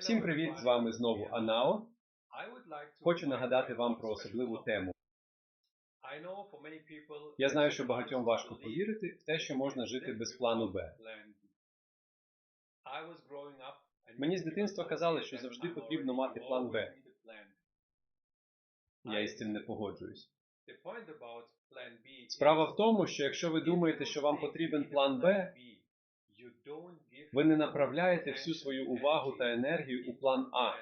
Всім привіт! З вами знову Анао. Хочу нагадати вам про особливу тему. Я знаю, що багатьом важко повірити в те, що можна жити без плану Б. Мені з дитинства казали, що завжди потрібно мати план Б. Я із цим не погоджуюсь. Справа в тому, що якщо ви думаєте, що вам потрібен план Б, ви не направляєте всю свою увагу та енергію у план А.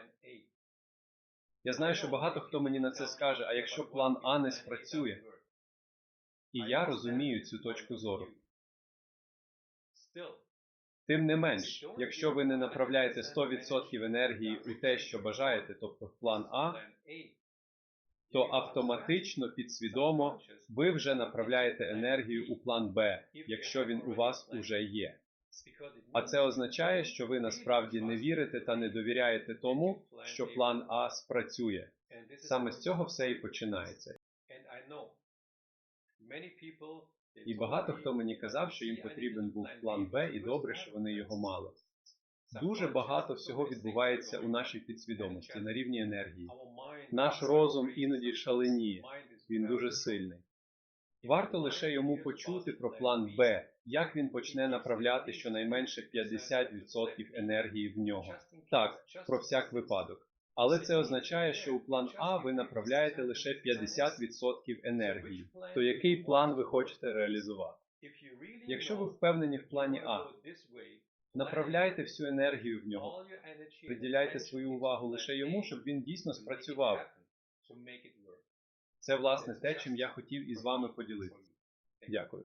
Я знаю, що багато хто мені на це скаже, а якщо план А не спрацює, і я розумію цю точку зору. Тим не менш, якщо ви не направляєте 100% енергії у те, що бажаєте, тобто в план А, то автоматично, підсвідомо, ви вже направляєте енергію у план Б, якщо він у вас уже є. А це означає, що ви насправді не вірите та не довіряєте тому, що план А спрацює. Саме з цього все і починається. І багато хто мені казав, що їм потрібен був план Б, і добре, що вони його мали. Дуже багато всього відбувається у нашій підсвідомості на рівні енергії. Наш розум іноді шаленіє, він дуже сильний. Варто лише йому почути про план Б, як він почне направляти щонайменше 50% енергії в нього. Так, про всяк випадок. Але це означає, що у план А ви направляєте лише 50% енергії. То який план ви хочете реалізувати? Якщо ви впевнені в плані А, направляйте всю енергію в нього, приділяйте свою увагу лише йому, щоб він дійсно спрацював. Це власне те, чим я хотів із вами поділитися. Дякую.